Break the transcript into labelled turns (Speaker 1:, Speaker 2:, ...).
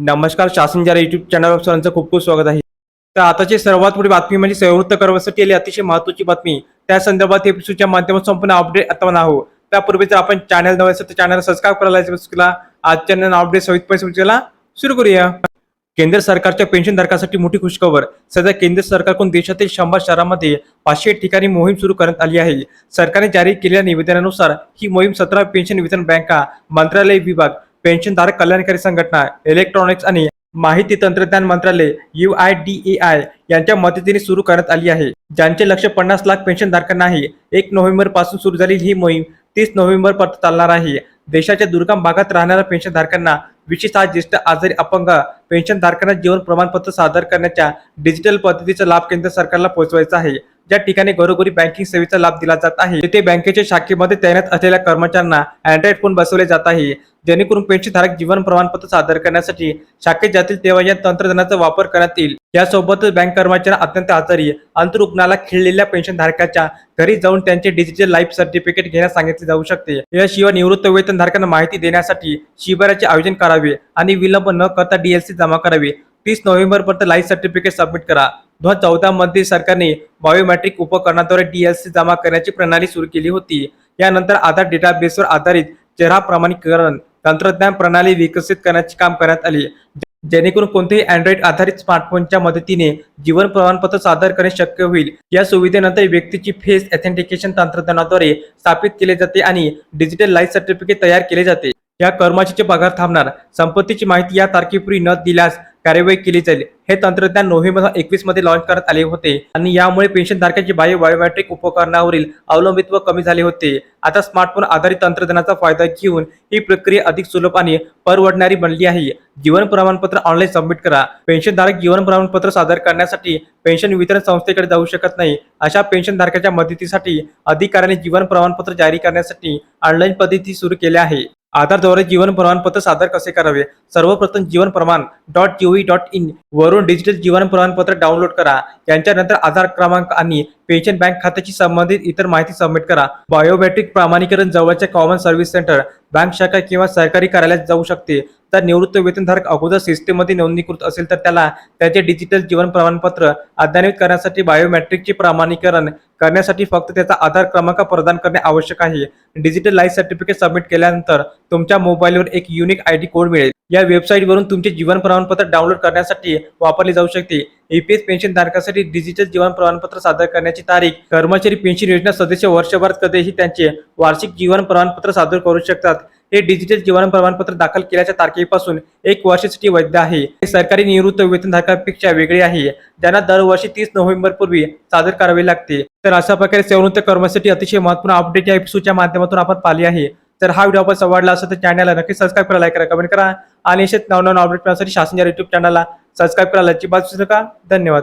Speaker 1: नमस्कार शासन जरा युट्यूब चॅनलवर सर्वांचं खूप खूप स्वागत आहे. तर आताची सर्वात मोठी बातमी म्हणजे संवृत्त करण्यासाठी आली अतिशय महत्वाची बातमी. त्या संदर्भात एपिसोडच्या माध्यमातून संपूर्ण अपडेट आता आहोत. त्यापूर्वी जर आपण चॅनल नव्हे असेल तर चॅनल सबस्क्राईब करायला आजच्या अपडेट सविस्तर समजूला सुरू करूया. केंद्र सरकारच्या पेन्शनधारकांसाठी मोठी खुशखबर. सध्या केंद्र सरकारकडून देशातील शंभर शहरांमध्ये पाचशे ठिकाणी मोहीम सुरू करण्यात आली आहे. सरकारने जारी केलेल्या निवेदनानुसार ही मोहीम सतरा पेन्शन वितरण बँका मंत्रालय विभाग पेन्शनधारक कल्याणकारी संघटना इलेक्ट्रॉनिक्स आणि माहिती तंत्रज्ञान मंत्रालय U I D A I यांच्या मदतीने सुरू करण्यात आली आहे. ज्यांचे लक्ष पन्नास लाख पेन्शनधारकांना आहे एक नोव्हेंबरपासून सुरू झालेली ही मोहीम तीस नोव्हेंबर पर्यंत चालणार आहे. देशाच्या दुर्गम भागात राहणाऱ्या पेन्शनधारकांना विशेषतः ज्येष्ठ आजारी अपंग पेन्शनधारकांना जीवन प्रमाणपत्र सादर करण्याच्या डिजिटल पद्धतीचा लाभ केंद्र सरकारला पोहोचवायचा आहे. ज्या ठिकाणी घरोघरी बँकिंग सेवेचा लाभ दिला जात आहे तिथे बँकेच्या शाखेमध्ये तैनात असलेल्या कर्मचाऱ्यांना अँड्रॉइड फोन बसवले जात आहे. जेणेकरून पेन्शनधारक जीवन प्रमाणपत्र सादर करण्यासाठी शाखेत जातील तेव्हा या तंत्रज्ञानाचा वापर करण्यात येईल. यासोबतच बँक कर्मचाऱ्यांना अत्यंत आजारी अंतरुग्णाला खिळलेल्या पेन्शनधारकाच्या घरी जाऊन त्यांचे डिजिटल लाईफ सर्टिफिकेट घेण्यास सांगितले जाऊ शकते. याशिवाय निवृत्त वेतनधारकांना माहिती देण्यासाठी शिबिराचे आयोजन करावे आणि विलंब न करता डीएलसी जमा करावे. तीस नोव्हेंबर पर्यंत लाईफ सर्टिफिकेट सबमिट करा. दोन हजार चौदा मध्ये सरकारने बायोमेट्रिक उपकरणाद्वारे डीएलसी जमा करण्याची प्रणाली सुरू केली होती. यानंतर आधार डेटाबेसवर आधारित चेहरा प्रमाणीकरण तंत्रज्ञान प्रणाली विकसित करण्याचे काम करण्यात आले. जेणेकरून कोणतेही अँड्रॉइड आधारित स्मार्टफोनच्या मदतीने जीवन प्रमाणपत्र सादर करणे शक्य होईल. या सुविधेनंतर व्यक्तीची फेस ऑथेंटिकेशन तंत्रज्ञानाद्वारे स्थापित केले जाते आणि डिजिटल लाईफ सर्टिफिकेट तयार केले जाते. या कर्मचाऱ्याचे पगार थांबणार संपत्तीची माहिती या तारखेपूर्वी न दिल्यास कार्यवाही केली जाईल. हे तंत्रज्ञान नोव्हेंबर एकवीसमध्ये लॉन्च करण्यात आले होते. आणि यामुळे पेन्शनधारकांचे बायो बायोमेट्रिक उपकरणावरील अवलंबित्व कमी झाले होते. आता स्मार्टफोन आधारित तंत्रज्ञानाचा फायदा घेऊन ही प्रक्रिया अधिक सुलभ आणि परवडणारी बनली आहे. जीवन प्रमाणपत्र ऑनलाईन सबमिट करा. पेन्शनधारक जीवन प्रमाणपत्र सादर करण्यासाठी पेन्शन वितरण संस्थेकडे जाऊ शकत नाही. अशा पेन्शनधारकाच्या मदतीसाठी अधिकाऱ्याने जीवन प्रमाणपत्र जारी करण्यासाठी ऑनलाईन पद्धती सुरू केल्या आहे आधारद्वारे जीवन प्रमाणपत्र सादर कसे करावे? सर्वप्रथम Jeevan Pramaan dot gov dot in वरून डिजिटल जीवन प्रमाणपत्र डाउनलोड करा. यांच्यानंतर आधार क्रमांक आणि पेन्शन बँक खात्याशी संबंधित इतर माहिती सबमिट करा. बायोमेट्रिक प्रमाणीकरण जवळच्या कॉमन सर्व्हिस सेंटर बँक शाखा किंवा सरकारी कार्यालयात जाऊ शकते. तर निवृत्त वेतनधारक अगोदर सिस्टीममध्ये नोंदणीकृत असेल तर त्याला त्याचे डिजिटल जीवन प्रमाणपत्र अद्ययावत करण्यासाठी बायोमॅट्रिकचे प्रमाणीकरण करण्यासाठी फक्त त्याचा आधार क्रमांक प्रदान करणे आवश्यक आहे. डिजिटल लाईफ सर्टिफिकेट सबमिट केल्यानंतर तुमच्या मोबाईलवर एक युनिक आय डी कोड मिळेल. या वेबसाईटवरून तुमचे जीवन प्रमाणपत्र डाउनलोड करण्यासाठी वापरले जाऊ शकते. ईपीएस पेन्शन धारकासाठी डिजिटल जीवन प्रमाणपत्र सादर करण्याची तारीख कर्मचारी पेन्शन योजना सदस्य वर्षभरात कधीही त्यांचे वार्षिक जीवन प्रमाणपत्र सादर करू शकतात. हे डिजिटल जीवन प्रमाणपत्र दाखल केल्याच्या तारखेपासून एक वर्षासाठी वैध आहे. हे सरकारी निवृत्त वेतनधारकांपेक्षा वेगळे आहे. ज्यांना दरवर्षी तीस नोव्हेंबर पूर्वी सादर करावे लागते. तर अशा प्रकारे सेवृत्त कर्मासाठी अतिशय महत्त्वपूर्ण अपडेट या एपिसोडच्या माध्यमातून आपण पाहिली आहे. तर हा व्हिडिओ आपण आवडला असेल तर चॅनलला नक्की सबस्क्राईब करा लाईक करा कमेंट करा. आणि असेच नवनवन अपडेट मिळण्यासाठी शासन युट्यूब चॅनलला सबस्क्राईब करायला अजिबात नका. धन्यवाद.